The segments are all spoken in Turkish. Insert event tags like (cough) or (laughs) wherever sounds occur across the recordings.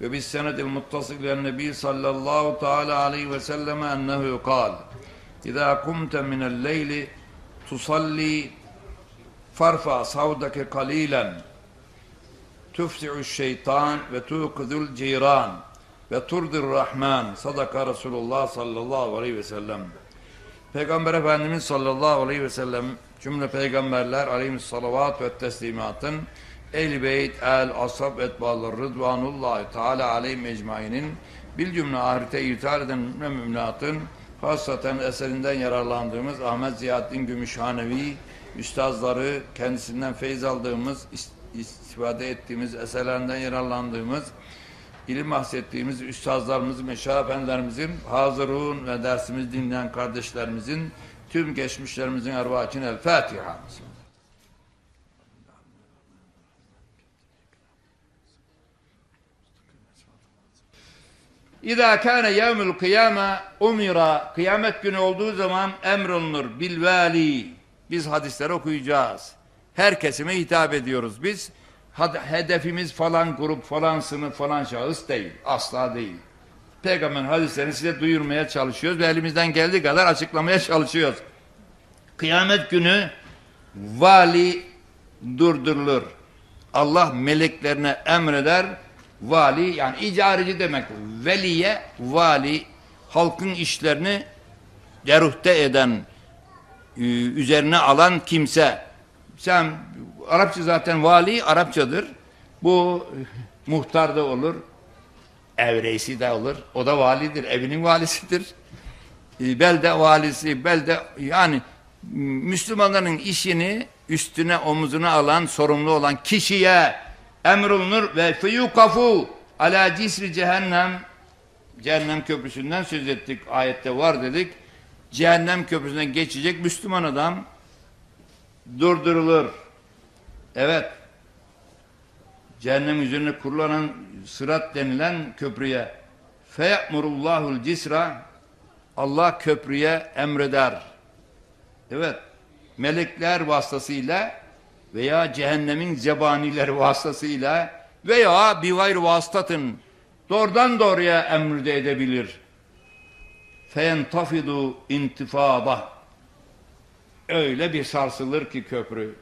ve bis senedil muttasil ile nebi sallallahu teala aleyhi ve selleme ennehu kal. İzâ kumte minel leyli tusalli farfa savdake kalilen tufti'u şeytan ve tuqidul ciran ve turdir rahman. Sadaka Resulullah sallallahu aleyhi ve sellem. Peygamber Efendimiz sallallahu aleyhi ve sellem cümle peygamberler aleyhissalavat ve teslimatın ehl beyt, el, ashab, etbalar, rıdvanullahi teala aleyhim ecmainin bil cümle ahirete ithal eden müminatın hasaten eserinden yararlandığımız Ahmet Ziyaddin Gümüşhanevi üstazları kendisinden feyz aldığımız istifade ettiğimiz eserlerinden yararlandığımız ilim bahsettiğimiz üstazlarımız, meşah efendilerimizin, hazırun ve dersimiz dinleyen kardeşlerimizin, tüm geçmişlerimizin ervah için İza kâne yevmül kıyame umira kıyamet günü olduğu zaman emrolunur bil vali. Biz hadisleri okuyacağız. Her kesime hitap ediyoruz. Biz hedefimiz falan grup falan sınıf falan şahıs değil. Asla değil. Peygamberin hadislerini size duyurmaya çalışıyoruz ve elimizden geldiği kadar açıklamaya çalışıyoruz. Kıyamet günü vali durdurulur. Allah meleklerine emreder. Vali yani icareci demek. Veliye vali halkın işlerini deruhte eden üzerine alan kimse. Sen Arapça zaten vali Arapçadır. Bu muhtar da olur. Evreysi de olur. O da validir. Evinin valisidir. Belde valisi, belde yani Müslümanların işini üstüne omuzuna alan, sorumlu olan kişiye emrolunur ve feyukafu ala cisri cehennem cehennem köprüsünden söz ettik. Ayette var dedik. Cehennem köprüsünden geçecek Müslüman adam durdurulur. Evet. Cehennem üzerine kurulan sırat denilen köprüye fe'murullahul cisra Allah köprüye emreder. Evet. Melekler vasıtasıyla veya cehennemin zebanileri (laughs) vasıtasıyla veya bir gayr vasıtatın doğrudan doğruya emrde edebilir. Feyentafidu intifada öyle bir sarsılır ki köprü.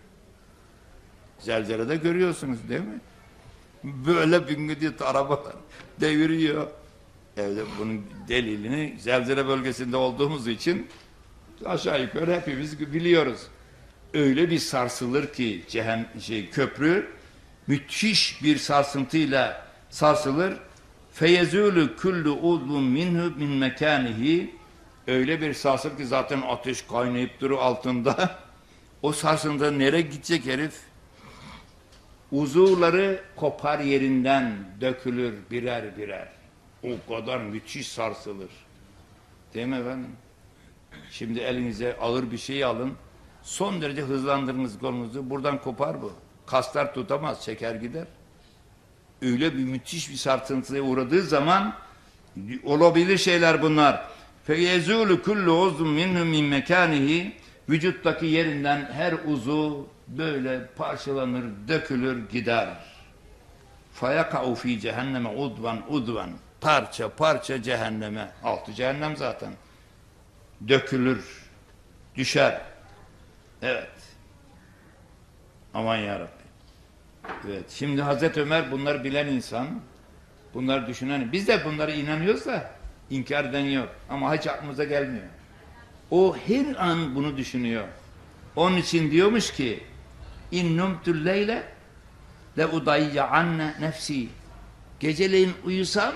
Zelzelede görüyorsunuz değil mi? Böyle büngüdüt arabalar (laughs) deviriyor. Evde bunun delilini zelzele bölgesinde olduğumuz için aşağı yukarı hepimiz biliyoruz. Öyle bir sarsılır ki cehen, şey, köprü müthiş bir sarsıntıyla sarsılır. Feyezülü küllü udlun minhu min mekanihi öyle bir sarsılır ki zaten ateş kaynayıp duru altında. (laughs) O sarsıntıda nereye gidecek herif? Uzuvları kopar yerinden dökülür birer birer. O kadar müthiş sarsılır. Değil mi efendim? Şimdi elinize ağır bir şey alın. Son derece hızlandırınız kolunuzu. Buradan kopar bu. Kaslar tutamaz, çeker gider. Öyle bir müthiş bir sarsıntıya uğradığı zaman olabilir şeyler bunlar. Feyezulu kullu uzun minhu min mekanihi vücuttaki yerinden her uzuv böyle parçalanır, dökülür, gider. Fayaka'u fi cehenneme udvan udvan parça parça cehenneme altı cehennem zaten dökülür, düşer. Evet. Aman ya Rabbi. Evet. Şimdi Hazreti Ömer bunları bilen insan, bunları düşünen, biz de bunlara inanıyoruz da İnkar eden yok. Ama hiç aklımıza gelmiyor. O her an bunu düşünüyor. Onun için diyormuş ki in numtul leyle le udayyanne nefsi geceleyin uyusam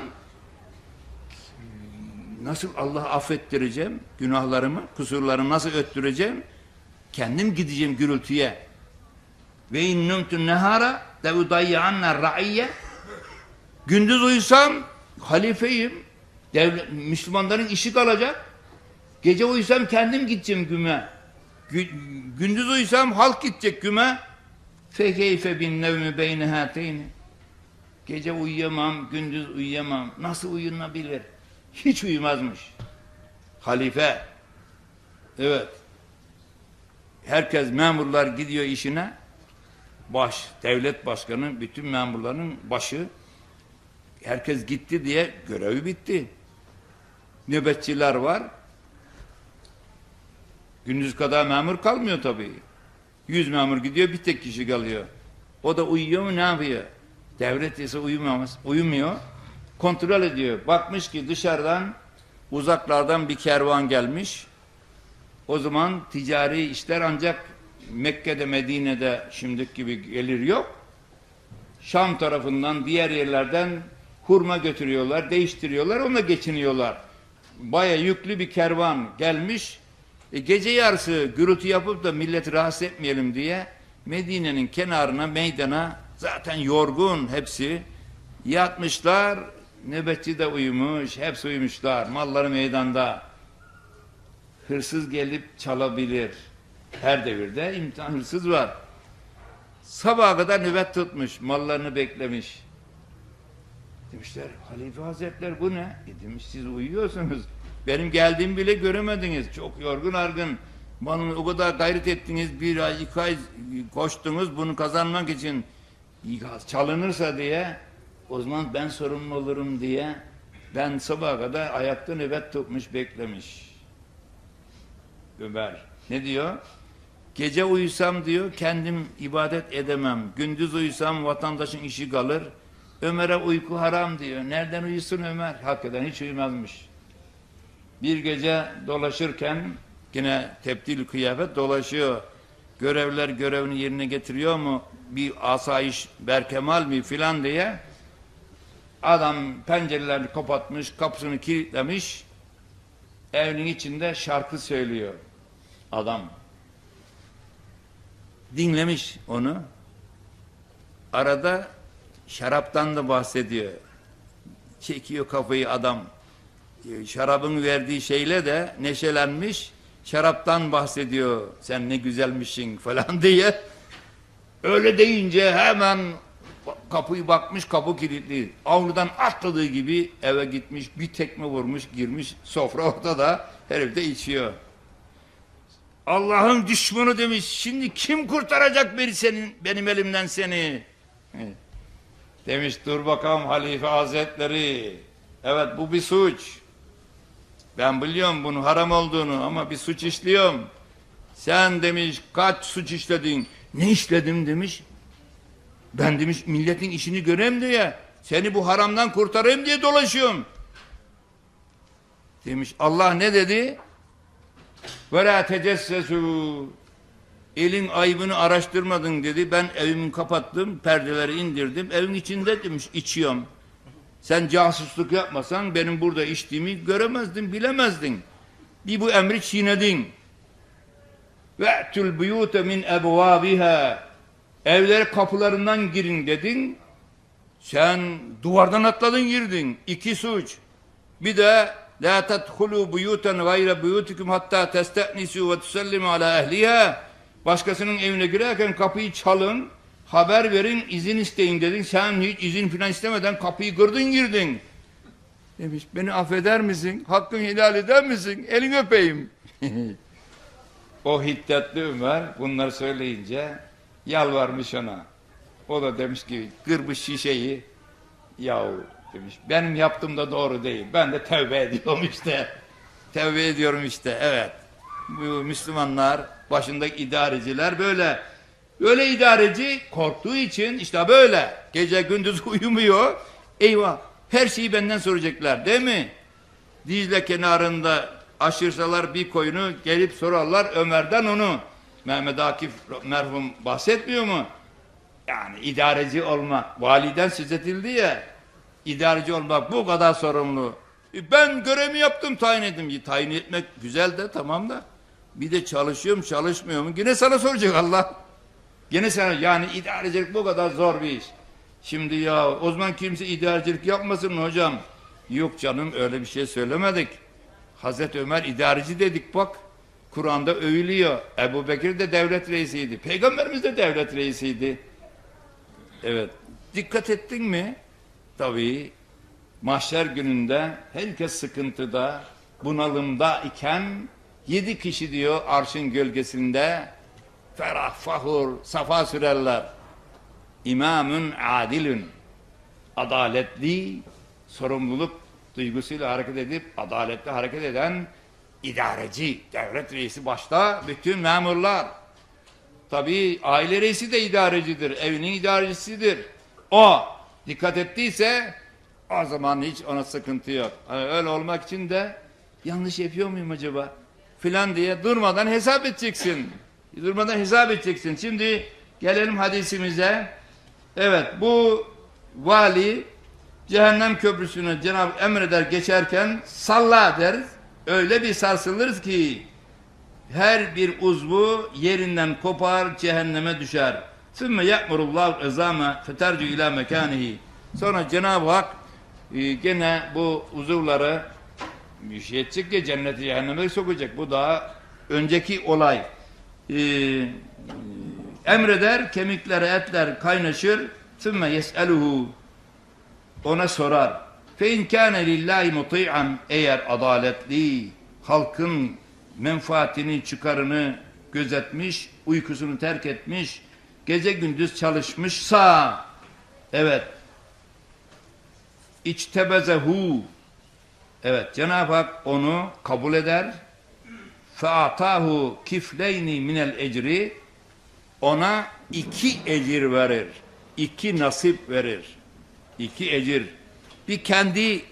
nasıl Allah affettireceğim günahlarımı, kusurlarımı nasıl öttüreceğim? Kendim gideceğim gürültüye. Ve in numtun nehara le udayyanne ra'iyye gündüz uyusam halifeyim. Devlet, Müslümanların işi kalacak. Gece uyusam kendim gideceğim güme. Gü- gündüz uyusam halk gidecek güme. Fekeyfe bin nevmi beyni hateyni. Gece uyuyamam, gündüz uyuyamam. Nasıl uyunabilir? Hiç uyumazmış. Halife. Evet. Herkes memurlar gidiyor işine. Baş, devlet başkanı, bütün memurların başı. Herkes gitti diye görevi bitti. Nöbetçiler var. Gündüz kadar memur kalmıyor tabii. Yüz memur gidiyor bir tek kişi kalıyor. O da uyuyor mu ne yapıyor? Devlet ise uyumamaz, uyumuyor. Kontrol ediyor. Bakmış ki dışarıdan uzaklardan bir kervan gelmiş. O zaman ticari işler ancak Mekke'de Medine'de şimdiki gibi gelir yok. Şam tarafından diğer yerlerden hurma götürüyorlar, değiştiriyorlar, onunla geçiniyorlar. Baya yüklü bir kervan gelmiş. E, gece yarısı gürültü yapıp da milleti rahatsız etmeyelim diye Medine'nin kenarına, meydana zaten yorgun hepsi yatmışlar. Nöbetçi de uyumuş, hepsi uyumuşlar. Malları meydanda. Hırsız gelip çalabilir. Her devirde imtihan hırsız var. Sabaha kadar nöbet tutmuş, mallarını beklemiş. Demişler, Halife Hazretler bu ne? E demiş, siz uyuyorsunuz. Benim geldiğimi bile göremediniz. Çok yorgun argın. Malını o kadar gayret ettiniz, bir ay, iki ay koştunuz bunu kazanmak için. Çalınırsa diye, o zaman ben sorumlu olurum diye, ben sabaha kadar ayakta nöbet tutmuş, beklemiş. Ömer. Ne diyor? Gece uyusam diyor kendim ibadet edemem. Gündüz uyusam vatandaşın işi kalır. Ömer'e uyku haram diyor. Nereden uyusun Ömer? Hakikaten hiç uyumazmış. Bir gece dolaşırken yine tepdil kıyafet dolaşıyor. Görevler görevini yerine getiriyor mu? Bir asayiş berkemal mi filan diye adam pencerelerini kapatmış, kapısını kilitlemiş. Evinin içinde şarkı söylüyor adam dinlemiş onu. Arada şaraptan da bahsediyor. Çekiyor kafayı adam. E, Şarabın verdiği şeyle de neşelenmiş. Şaraptan bahsediyor. Sen ne güzelmişsin falan (laughs) diye. Öyle deyince hemen kapıyı bakmış kapı kilitli. Avludan atladığı gibi eve gitmiş bir tekme vurmuş girmiş sofra (laughs) ortada herif de içiyor. Allah'ın düşmanı demiş. Şimdi kim kurtaracak beni senin benim elimden seni? Demiş dur bakalım Halife Hazretleri. Evet bu bir suç. Ben biliyorum bunun haram olduğunu ama bir suç işliyorum. Sen demiş kaç suç işledin? Ne işledim demiş. Ben demiş milletin işini göreyim diye seni bu haramdan kurtarayım diye dolaşıyorum. Demiş Allah ne dedi? Ve la tecessesu elin aybını araştırmadın dedi. Ben evimi kapattım, perdeleri indirdim. Evin içinde demiş içiyorum. Sen casusluk yapmasan benim burada içtiğimi göremezdin, bilemezdin. Bir bu emri çiğnedin. Ve'tul buyute min ebvabiha. Evlere kapılarından girin dedin. Sen duvardan atladın girdin. İki suç. Bir de la tadkhulu buyutan gayre buyutikum hatta testenisu ve tusallimu ala ehliha. Başkasının evine girerken kapıyı çalın, haber verin, izin isteyin dedin. Sen hiç izin falan istemeden kapıyı kırdın girdin. Demiş beni affeder misin? Hakkını helal eder misin? Elini öpeyim. (laughs) o hiddetli Ömer bunları söyleyince yalvarmış ona. O da demiş ki kırmış şişeyi. Yahu demiş benim yaptığım da doğru değil. Ben de tevbe ediyorum işte. (laughs) Tevbe ediyorum işte evet. Bu Müslümanlar başındaki idareciler böyle. Böyle idareci korktuğu için işte böyle. Gece gündüz (laughs) uyumuyor. Eyvah her şeyi benden soracaklar değil mi? Dicle kenarında aşırsalar bir koyunu gelip sorarlar Ömer'den onu. Mehmet Akif merhum bahsetmiyor mu? Yani idareci olma. Validen söz edildi ya. İdareci olmak bu kadar sorumlu. E Ben görevimi yaptım tayin ettim. Tayin etmek güzel de tamam da. Bir de çalışıyorum çalışmıyor mu? Yine sana soracak Allah. Yine sana yani idarecilik bu kadar zor bir iş. Şimdi ya o zaman kimse idarecilik yapmasın mı hocam? Yok canım öyle bir şey söylemedik. Hazreti Ömer idareci dedik bak. Kur'an'da övülüyor. Ebu Bekir de devlet reisiydi. Peygamberimiz de devlet reisiydi. Evet. Dikkat ettin mi? Tabii mahşer gününde herkes sıkıntıda, bunalımda iken yedi kişi diyor arşın gölgesinde ferah fahur safa sürerler. İmamın adilün adaletli sorumluluk duygusuyla hareket edip adaletli hareket eden idareci, devlet reisi başta bütün memurlar. Tabii aile reisi de idarecidir, evinin idarecisidir. O dikkat ettiyse o zaman hiç ona sıkıntı yok. Yani öyle olmak için de yanlış yapıyor muyum acaba? Filan diye durmadan hesap edeceksin. Durmadan hesap edeceksin. Şimdi gelelim hadisimize. Evet bu vali cehennem köprüsünü Cenab-ı emreder geçerken salla der. Öyle bir sarsılırız ki her bir uzvu yerinden kopar cehenneme düşer. Sümme ya'murullahu ezame fetercu ila mekanihi. Sonra Cenab-ı Hak e, gene bu uzuvları bir ya cenneti cehenneme sokacak. Bu daha önceki olay. E, emreder kemikleri etler kaynaşır. Sümme yes'eluhu ona sorar. Fe in kâne lillahi muti'an eğer adaletli halkın menfaatini, çıkarını gözetmiş, uykusunu terk etmiş, gece gündüz çalışmışsa evet içtebezehu evet Cenab-ı Hak onu kabul eder featahu kifleyni minel ecri ona iki ecir verir. iki nasip verir. iki ecir. Bir kendi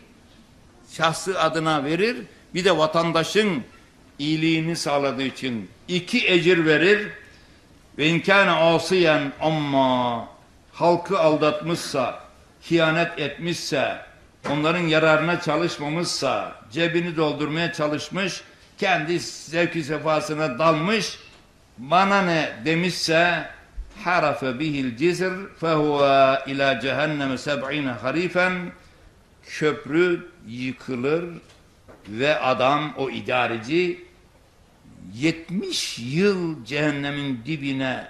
şahsı adına verir, bir de vatandaşın iyiliğini sağladığı için iki ecir verir. Ve inkâne asiyen amma halkı aldatmışsa, hiyanet etmişse, onların yararına çalışmamışsa, cebini doldurmaya çalışmış, kendi zevki sefasına dalmış, bana ne demişse harafe bihil cisr fehuve ila cehenneme seb'ine harifen köprü yıkılır ve adam o idareci 70 yıl cehennemin dibine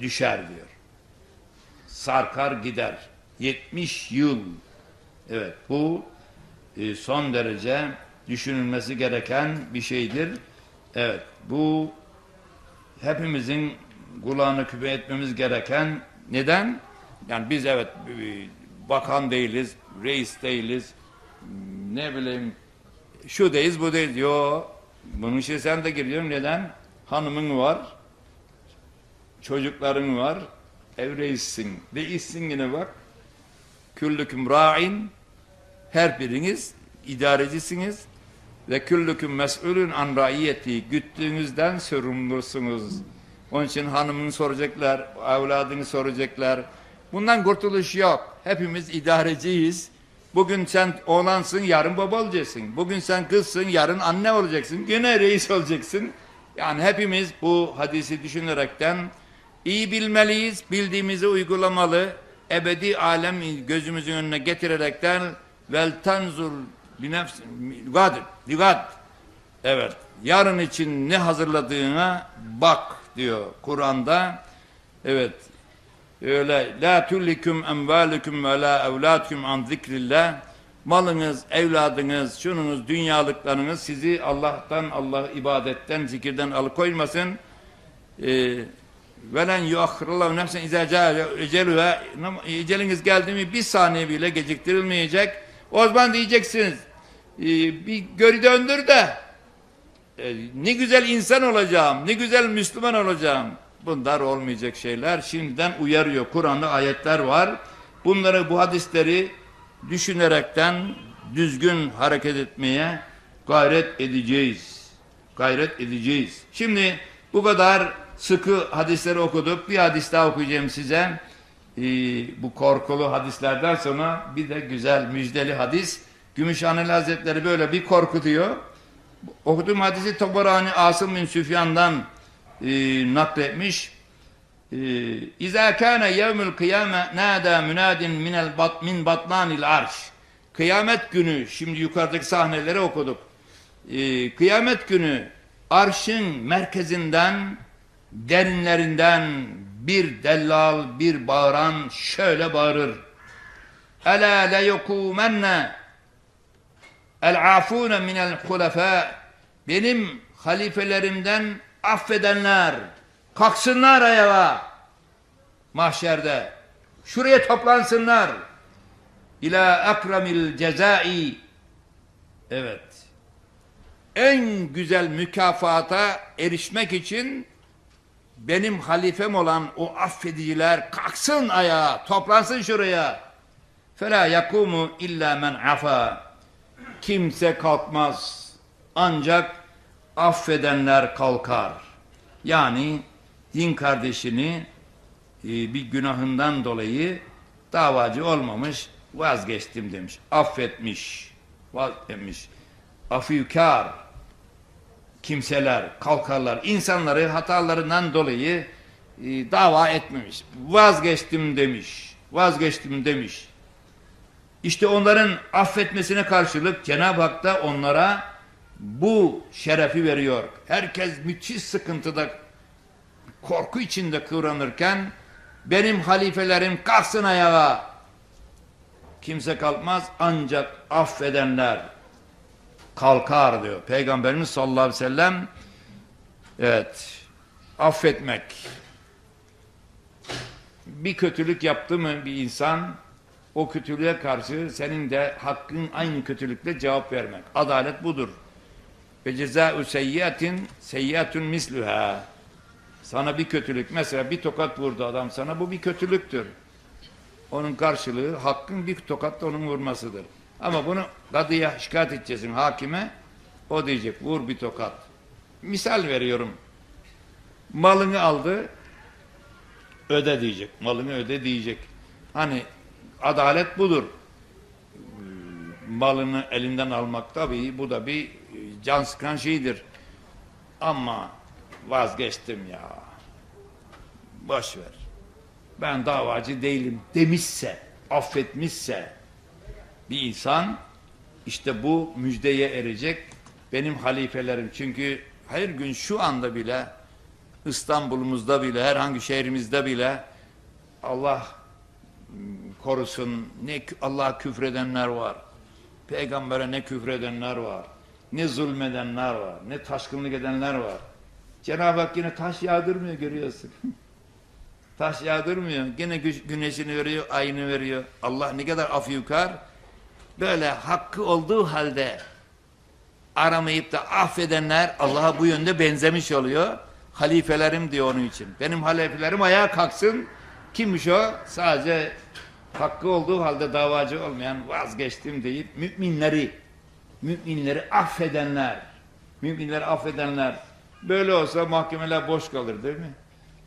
düşer diyor. Sarkar gider. 70 yıl. Evet bu e, son derece düşünülmesi gereken bir şeydir. Evet bu hepimizin kulağını küpe etmemiz gereken neden? Yani biz evet bakan değiliz, reis değiliz, ne bileyim şu değiliz bu değil. Yo bunun için sen de giriyorsun. Neden? Hanımın var, çocukların var, ev reissin. Reissin yine bak. Küllüküm ra'in her biriniz idarecisiniz ve küllüküm mes'ulun an raiyeti güttüğünüzden sorumlusunuz. Onun için hanımını soracaklar, evladını soracaklar. Bundan kurtuluş yok. Hepimiz idareciyiz. Bugün sen oğlansın, yarın baba olacaksın. Bugün sen kızsın, yarın anne olacaksın. Gene reis olacaksın. Yani hepimiz bu hadisi düşünerekten iyi bilmeliyiz, bildiğimizi uygulamalı, ebedi alem gözümüzün önüne getirerekten vel tanzur bi nefs gad digad evet yarın için ne hazırladığına bak diyor Kur'an'da evet öyle la tullikum emvalukum ve la evladukum an zikrillah malınız, evladınız, şununuz, dünyalıklarınız sizi Allah'tan, Allah ibadetten, zikirden alıkoymasın. Ee, velen yuakhirallahu nefsen izâ ecelühe eceliniz geldi mi bir saniye bile geciktirilmeyecek. O zaman diyeceksiniz e, bir geri döndür de e, ne güzel insan olacağım, ne güzel Müslüman olacağım. Bunlar olmayacak şeyler. Şimdiden uyarıyor. Kur'an'da ayetler var. Bunları, bu hadisleri düşünerekten, düzgün hareket etmeye gayret edeceğiz. Gayret edeceğiz. Şimdi bu kadar sıkı hadisleri okuduk. Bir hadis daha okuyacağım size. Ee, bu korkulu hadislerden sonra bir de güzel müjdeli hadis. Gümüşhaneli Hazretleri böyle bir korkutuyor. Okuduğum hadisi Tabarani Asım bin Süfyan'dan e, nakletmiş. E, İzâ kâne yevmül kıyâme nâdâ münâdin minel bat, min batnânil arş. Kıyamet günü, şimdi yukarıdaki sahneleri okuduk. E, kıyamet günü arşın merkezinden, derinlerinden bir dellal, bir bağıran şöyle bağırır. Ela le yekûmenne El-afûne minel hulefâ Benim halifelerimden affedenler kalksınlar ayağa mahşerde. Şuraya toplansınlar. İlâ akramil cezai Evet. En güzel mükafata erişmek için benim halifem olan o affediciler kalksın ayağa, toplansın şuraya. Fela yakumu illa men afa kimse kalkmaz. Ancak affedenler kalkar. Yani din kardeşini e, bir günahından dolayı davacı olmamış, vazgeçtim demiş. Affetmiş, vazgeçmiş. Afiyukar kimseler kalkarlar. İnsanları hatalarından dolayı e, dava etmemiş. Vazgeçtim demiş. Vazgeçtim demiş. İşte onların affetmesine karşılık Cenab-ı Hak da onlara bu şerefi veriyor. Herkes müthiş sıkıntıda, korku içinde kıvranırken benim halifelerim kalksın ayağa. Kimse kalkmaz ancak affedenler kalkar diyor. Peygamberimiz sallallahu aleyhi ve sellem evet affetmek bir kötülük yaptı mı bir insan o kötülüğe karşı senin de hakkın aynı kötülükle cevap vermek. Adalet budur. Ve cezâ'u seyyiatin seyyiatun misluha. Sana bir kötülük, mesela bir tokat vurdu adam sana, bu bir kötülüktür. Onun karşılığı hakkın bir tokatla onun vurmasıdır. Ama bunu kadıya şikayet edeceksin hakime, o diyecek vur bir tokat. Misal veriyorum. Malını aldı, öde diyecek. Malını öde diyecek. Hani adalet budur. Malını elinden almak tabii bu da bir can sıkan şeydir. Ama vazgeçtim ya. Boş ver. Ben davacı değilim demişse, affetmişse bir insan işte bu müjdeye erecek benim halifelerim. Çünkü her gün şu anda bile İstanbul'umuzda bile herhangi şehrimizde bile Allah korusun ne Allah'a küfredenler var. Peygambere ne küfredenler var. Ne zulmedenler var. Ne taşkınlık edenler var. Cenab-ı Hak yine taş yağdırmıyor görüyorsun. (laughs) taş yağdırmıyor. Gü güneşini veriyor, ayını veriyor. Allah ne kadar af yukar. Böyle hakkı olduğu halde aramayıp da affedenler Allah'a bu yönde benzemiş oluyor. Halifelerim diyor onun için. Benim halifelerim ayağa kalksın. Kimmiş o? Sadece hakkı olduğu halde davacı olmayan vazgeçtim deyip müminleri müminleri affedenler müminleri affedenler böyle olsa mahkemeler boş kalır değil mi?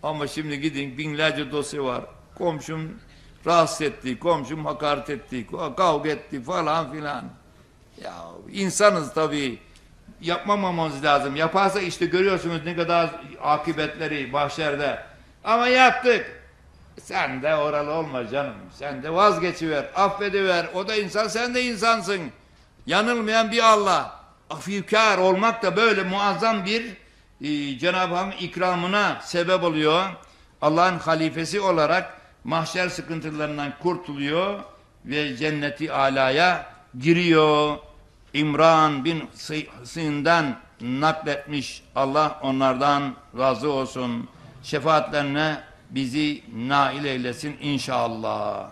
Ama şimdi gidin binlerce dosya var. Komşum rahatsız etti, komşum hakaret etti, kavga etti falan filan. Ya insanız tabii. Yapmamamamız lazım. Yaparsa işte görüyorsunuz ne kadar akıbetleri bahşerde. Ama yaptık. Sen de oralı olma canım. Sen de vazgeçiver, affediver. O da insan, sen de insansın. Yanılmayan bir Allah. Afiyukar olmak da böyle muazzam bir e, Cenab-ı Hak ikramına sebep oluyor. Allah'ın halifesi olarak mahşer sıkıntılarından kurtuluyor ve cenneti alaya giriyor. İmran bin Hüseyin'den nakletmiş. Allah onlardan razı olsun. Şefaatlerine bizi nail eylesin inşallah.